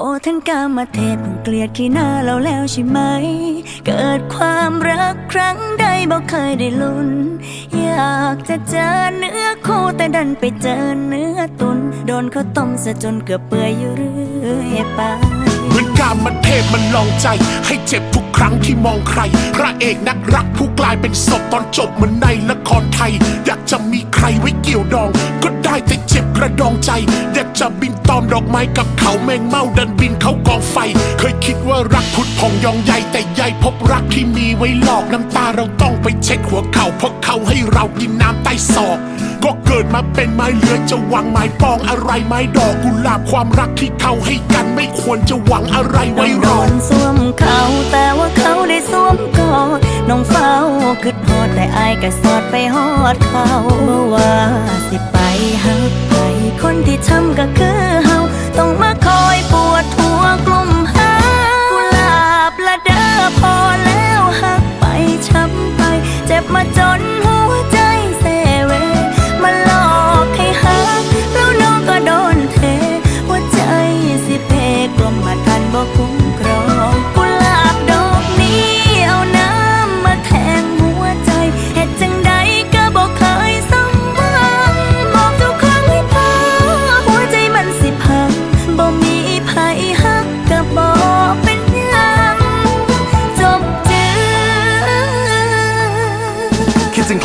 โอ้ท่านกามาเทพเพิ่งเกลียดขี้หน้าเราแล้วใช่ไหม เกิดความรักครั้งใดบอกเคยได้ลุ้น อยากจะเจอเนื้อคู่แต่ดันไปเจอเนื้อตุน โดนเขาต้มซะจนเกือบเปื่อยอยู่เรื่อยไปามมันเทพมันลองใจ ให้เจ็บทุกครั้งที่มองใคร พระเอกนักรักผู้กลายเป็นศพตอนจบเหมือนในละครไทย อยากจะมีใครไว้เกี่ยวดอง ก็ได้แต่เจ็บกระดองใจ อยากจะบินตอมดอกไม้กับเขาแมงเมาดันบินเขากองไฟ เคยคิดว่ารักพุดพองยองใหญ่แต่ใหญ่พบรักที่มีไว้หลอกน้ำตาเราต้องไปเช็ดหัวเข่าเพราะเขาให้เรากินน้ำใต้ศอก มาเป็นไม้เลือยจะหวังไม้ปองอะไรไม้ดอกกุหลาบความรักที่เขาให้กันไม่ควรจะหวังอะไรไว้รอดอนสวมเขาแต่ว่าเขาได้สวมกอดน้องเฝ้าคืดพอดแต่อายก็สอดไปฮอดเขาเมื่อว่าสิไปหักไปคนที่ทำก็คือ doesn't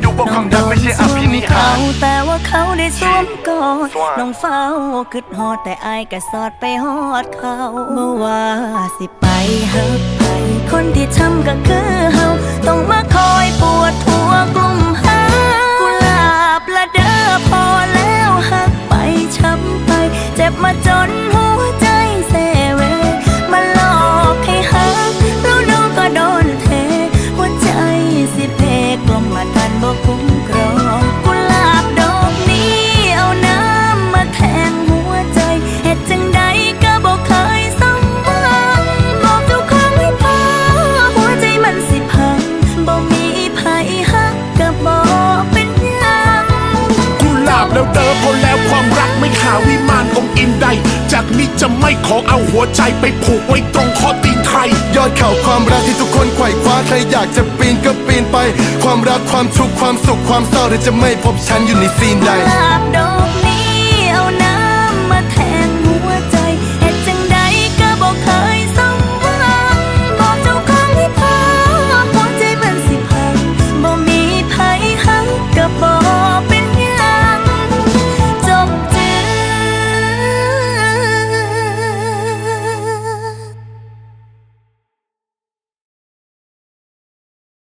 ที่ยุบว่าความรักไม่ใช่อภินิหารแต่ว่าเขาได้สวมกอดสวมน้องเฝ้าคิดฮอดแต่อายก็สอดไปฮอดเขาเมื่อว่าสิไปหักไป คนที่ทำก็คือเฮาต้องมาคอยปวดหัวกลุ่ม แล้วเดิมพอแล้วความรักไม่หาวิมานองอินใด จากนี้จะไม่ขอเอาหัวใจไปผูกไว้ตรงข้อตีนใคร ยอดเข่าความรักที่ทุกคนไขว่คว้าใครอยากจะปีนก็ปีนไป ความรักความทุกข์ความสุขความเศร้าเธอจะไม่พบฉันอยู่ในซีนใด